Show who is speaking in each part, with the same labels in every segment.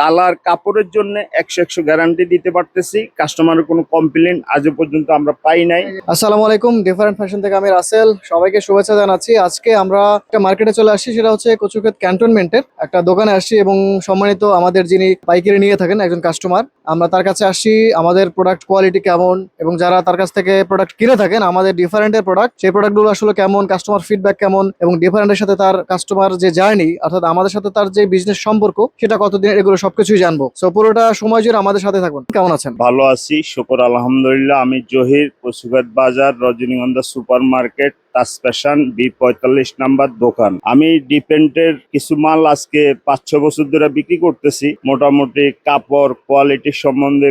Speaker 1: Colour কাপড়ের জন্য একশো একশো গ্যারান্টি দিতে পারতেছি। কাস্টমারের কোনো কমপ্লেন আজও পর্যন্ত আমরা পাই নাই।
Speaker 2: আসসালামু আলাইকুম ডিফারেন্ট ফ্যাশন থেকে আমি রাসেল। সবাইকে শুভেচ্ছা জানাচ্ছি। আজকে আমরা একটা মার্কেটে চলে আসছি সেটা হচ্ছে কচুক্ষেত ক্যান্টনমেন্টের একটা দোকানে আসছি এবং সম্মানিত আমাদের যিনি পাইকারি নিয়ে থাকেন, একজন কাস্টমার আমরা তার কাছে আসছি আমাদের প্রোডাক্ট কোয়ালিটি কেমন এবং যারা তার কাছ থেকে প্রোডাক্ট কিনে থাকেন, আমাদের ডিফারেন্টের প্রোডাক্ট সেই প্রোডাক্টগুলো আসলে কেমন কাস্টমার ফিডব্যাক কেমন এবং ডিফারেন্টের সাথে তার কাস্টমার যে জার্নি অর্থাৎ আমাদের সাথে তার যে বিজনেস সম্পর্ক, সেটা কতদিন এগুলো সবকিছুই জানব। সো পুরোটা সময় জুড়ে আমাদের সাথে থাকুন। কেমন আছেন?
Speaker 1: ভালো আছি শুকর আলহামদুলিল্লাহ। আমি জহির পশুঘাট বাজার, রজনীগন্ধা সুপার মার্কেট বি পঁয়তাল্লিশ নাম্বার দোকান। আমি কিছু মাল আজকে পাঁচ, ছ বছর ধরে বিক্রি করতেছি। মোটামুটি কাপড় কোয়ালিটির সম্বন্ধে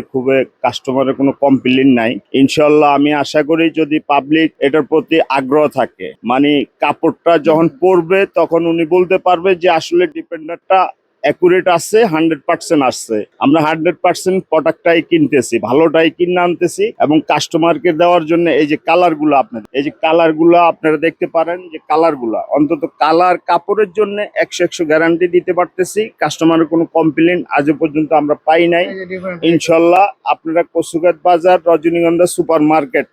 Speaker 1: কাস্টমারের কোনো কমপ্লেন নাই। ইনশাল্লাহ আমি আশা করি যদি পাবলিক এটার প্রতি আগ্রহ থাকে মানে কাপড়টা যখন পরবে, তখন উনি বলতে পারবে যে আসলে ডিপেন্ডারটা অ্যাকুরেট আসছে হান্ড্রেড পার্সেন্ট আসছে। আমরা হান্ড্রেড পার্সেন্ট প্রোডাক্টটাই কিনতেছি ভালোটাই কিনে আনতেছি এবং কাস্টমারকে দেওয়ার জন্য এই যে কালারগুলো আপনার এই যে কালারগুলো আপনারা দেখতে পারেন যে কালারগুলা অন্তত কালার কাপড়ের জন্য একশো একশো গ্যারান্টি দিতে পারতেছি কাস্টমারের কোনো কমপ্লেন আজও পর্যন্ত আমরা পাই নাই। ইনশাল্লাহ আপনারা কসুগাত বাজার Rajanigandha super market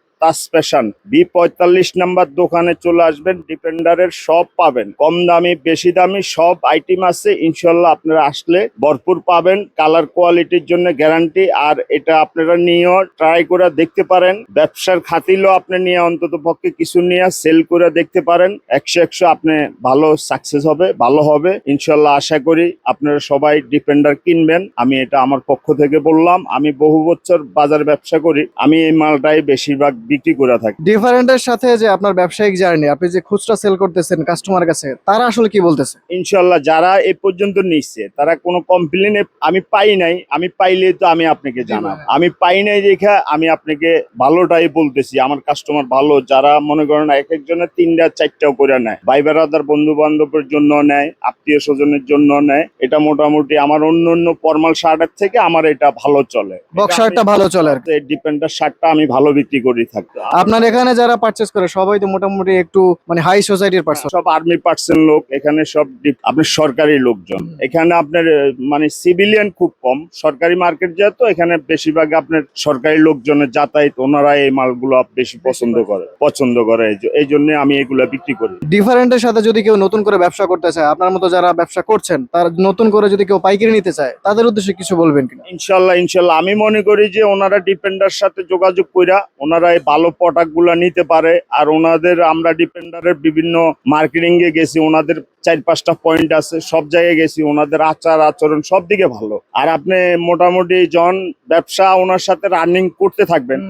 Speaker 1: fashion. B পঁয়তাল্লিশ নাম্বার দোকানে চলে আসবেন ডিপেন্ডারের সব পাবেন। কম দামি, বেশি দামি সব আইটেম আছে। ইনশাল্লাহ আপনারা আসলে ভরপুর পাবেন। কালার কোয়ালিটির জন্য গ্যারান্টি আর এটা আপনারা নিয়েও ট্রাই করে দেখতে পারেন। ব্যবসার খাতিলেও আপনি নিয়ে অন্তত পক্ষে কিছু নিয়ে সেল করে দেখতে পারেন। একশো একশো আপনি ভালো সাকসেস হবে, ভালো হবে। ইনশাল্লাহ আশা করি আপনারা সবাই ডিপেন্ডার কিনবেন। আমি এটা আমার পক্ষ থেকে বললাম। আমি বহু বছর বাজার ব্যবসা করি। আমি এই মালটাই বেশিরভাগ বিক্রি করে থাকি।
Speaker 2: ডিফারেন্টের সাথে যে আপনার ব্যবসায়িক জার্নি আপনি যে খুচরা সেল করতেছেন কাস্টমার কাছে তারা আসলে কি বলতেছে?
Speaker 1: ইনশাল্লাহ যারা এ পর্যন্ত নিচ্ছে তারা কোনো কমপ্লেন আমি পাই নাই আমি পাইলে তো আমি আপনাকে জানাব। আমি পাই নাই দেখে আমি আপনাকে ভালোটাই বলতেছি আমার কাস্টমার ভালো যারা মনে করেন এক একজনের তিনটা চারটাও করে নেয়। ভাই বেড়াদার বন্ধু বান্ধবের জন্য নেয় আত্মীয় স্বজনের জন্য নেয়। এটা মোটামুটি আমার অন্য অন্য ফর্মাল শার্টের থেকে আমার এটা ভালো চলে।
Speaker 2: বক্স শার্টটা ভালো চলে
Speaker 1: ডিপেন্ডার শার্টটা আমি ভালো বিক্রি করি থাকি।
Speaker 2: আপনার এখানে যারা পারচেস করে সবাই তো মোটামুটি একটু মানে হাই সোসাইটির পার্সন
Speaker 1: সব আর্মি পার্সেন্ট লোক এখানে সব আপনার সরকারি লোকজন। এখানে আপনার মানে সিভিলিয়ান খুব কম। সরকারি মার্কেট যেহেতু এখানে বেশিরভাগ আপনার সরকারি লোকজনের যাতায়াত ওনারা এই মালগুলো বেশি পছন্দ করে। পছন্দ করে। এই জন্য আমি এগুলা বিক্রি করি।
Speaker 2: ডিফারেন্টের সাথে যদি কেউ নতুন করে ব্যবসা করতে চায় আপনার মতো যারা ব্যবসা করছেন তার নতুন করে যদি কেউ পাইকারি নিতে চায় তাদের উদ্দেশ্যে কিছু বলবেন কিনা?
Speaker 1: ইনশাল্লাহ ইনশাল্লাহ। আমি মনে করি যে ওনারা ডিপেন্ডার সাথে যোগাযোগ কইরা ওনারা ভালো প্রোডাক্টগুলা নিতে পারে। আর ওনাদের আমরা ডিপেন্ডারের বিভিন্ন মার্কেটিং এ গেছি ওনাদের চার পাঁচটা পয়েন্ট আছে সব জায়গায় গেছি ওনাদের আচার আচরণ সব দিকে ভালো। আর আপনি মোটামুটি যখন ব্যবসা ওনার সাথে রানিং করতে থাকবেন।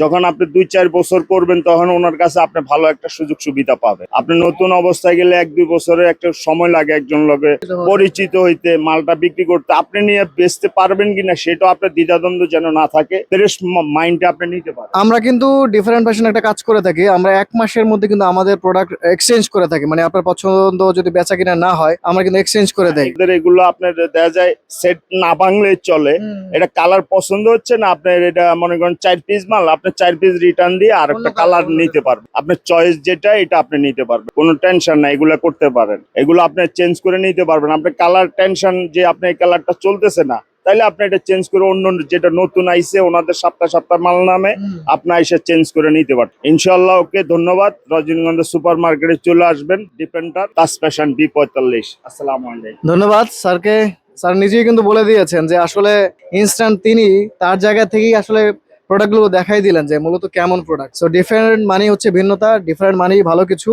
Speaker 1: যখন আপনি দুই চার বছর করবেন তখন ওনার কাছে আপনি ভালো একটা সুযোগ সুবিধা পাবেন। আপনি নতুন অবস্থায় গেলে এক দুই বছরে একটা সময় লাগে একজন লগে পরিচিত হইতে মালটা বিক্রি করতে। আপনি নিয়ে বেচতে পারবেন কিনা সেটাও আপনার দ্বিধাদ্বন্দ্ব যেন না থাকে। ফ্রেশ মাইন্ডে আপনি নিতে পারেন।
Speaker 2: আমরা কিন্তু ডিফারেন্ট ফ্যাশন একটা কাজ করে থাকি। আমরা এক মাসের মধ্যে কিন্তু আমাদের প্রোডাক্ট এক্সচেঞ্জ করে থাকি। মানে আপনার পছন্দ যদি বেচা কিনা না হয় আমরা কিন্তু এক্সচেঞ্জ করে দেয়
Speaker 1: এদের এগুলো আপনার দেওয়া যায় সেট না ভাঙলে চলে। এটা কালার পছন্দ হচ্ছে না আপনার এটা মনে করেন চার পিস মাল আপনার চার পিস রিটার্ন দিয়ে আর একটা কালার নিতে পারবেন। আপনার চয়েস যেটা এটা আপনি নিতে পারবেন। কোনো টেনশন না এগুলো করতে পারেন। এগুলো আপনি চেঞ্জ করে নিতে পারবেন। আপনার কালার টেনশন যে আপনার এই কালারটা চলতেছে না তাইলে আপনি এটা চেঞ্জ করে অন্য যেটা নতুন আইসে ওনাদের সপ্তাহ সপ্তাহ মাল নামে আপনি এসে চেঞ্জ করে নিতে পারেন ইনশাল্লাহ ওকে ধন্যবাদ। রজনীগন্ধা সুপার মার্কেটে চলে আসবেন ডিপেন্ডার তাস ফ্যাশন বি পঁয়তাল্লিশ। আসসালাম আলাইকুম।
Speaker 2: ধন্যবাদ স্যারকে। স্যার নিজেই কিন্তু বলে দিয়েছেন যে আসলে ইনস্ট্যান্ট তিনি তার জায়গা থেকেই আসলে প্রোডাক্টগুলো দেখাই দিলেন যে মূলত কেমন প্রোডাক্ট সো ডিফারেন্ট মানে হচ্ছে ভিন্নতা ডিফারেন্ট মানেই ভালো কিছু।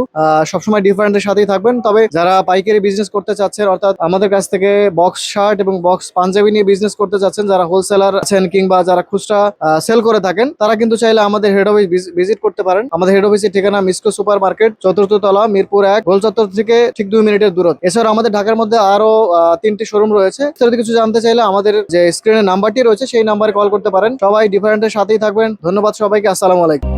Speaker 2: সবসময় ডিফারেন্টের সাথেই থাকবেন। তবে যারা পাইকারি বিজনেস করতে চাচ্ছেন, অর্থাৎ আমাদের কাছ থেকে বক্স শার্ট এবং বক্স পাঞ্জাবি নিয়ে বিজনেস করতে চাচ্ছেন, যারা হোলসেলার আছেন কিংবা যারা খুচরা সেল করে থাকেন, তারা কিন্তু চাইলে আমাদের হেড অফিস ভিজিট করতে পারেন। আমাদের হেড অফিসের ঠিকানা মিসকো সুপার মার্কেট চতুর্থ তলা, মিরপুর এক, গোল চত্বর থেকে ঠিক দুই মিনিটের দূরত্ব। এছাড়া আমাদের ঢাকার মধ্যে আরও তিনটি শোরুম রয়েছে। কিছু জানতে চাইলে আমাদের যে স্ক্রিনে নাম্বারটি রয়েছে, সেই নাম্বারে কল করতে পারেন। সবাই ডিফারেন্টের সাথেই থাকবেন। ধন্যবাদ সবাইকে আসসালামু আলাইকুম।